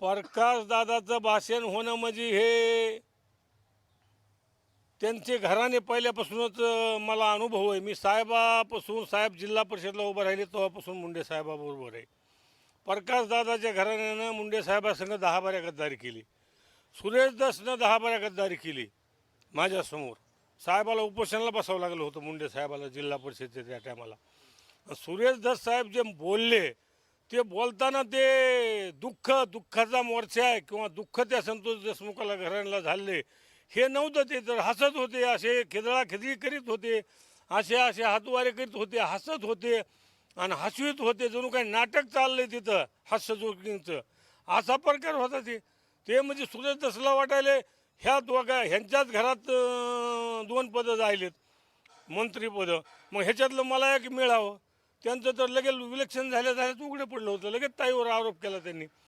प्रकाश दादाचं भाषण होणं म्हणजे हे त्यांचे घराने पहिल्यापासूनच मला अनुभव आहे. मी साहेबापासून साहेब जिल्हा परिषदला उभं राहिले तेव्हापासून मुंडे साहेबाबरोबर आहे. प्रकाश दादाच्या घराण्यानं मुंडे साहेबासंग दहा बाऱ्या गद्दारी केली. सुरेश दासनं दहा बाऱ्या गद्दारी केली माझ्यासमोर साहेबाला उपोषणाला बसावं लागलं होतं मुंडे साहेबाला जिल्हा परिषदेच्या त्या टायमाला सुरेश दास साहेब जे बोलले ते बोलताना ते दुःख दुःखाचा मोर्चा आहे किंवा दुःख त्या संतोष देशमुखाला घराण्याला झाले. हे नव्हतं ते तर हसत होते असे खेदळा खेदळी करीत होते असे असे हातवारे करीत होते हसत होते आणि हसवीत होते. जणू काही नाटक चाललंय तिथं हास्यजोगींचं असा प्रकार होता ते. ते म्हणजे सुरेश दसला वाटायले ह्या दोघा ह्यांच्याच घरात दोन पदं जायलेत मंत्रीपदं. मग ह्याच्यातलं मला एक मिळावं. त्यांचं तर लगेच विलक्षण झाल्या झाल्याच उघडं पडलं होतं. लगेच ताईवर आरोप केला त्यांनी.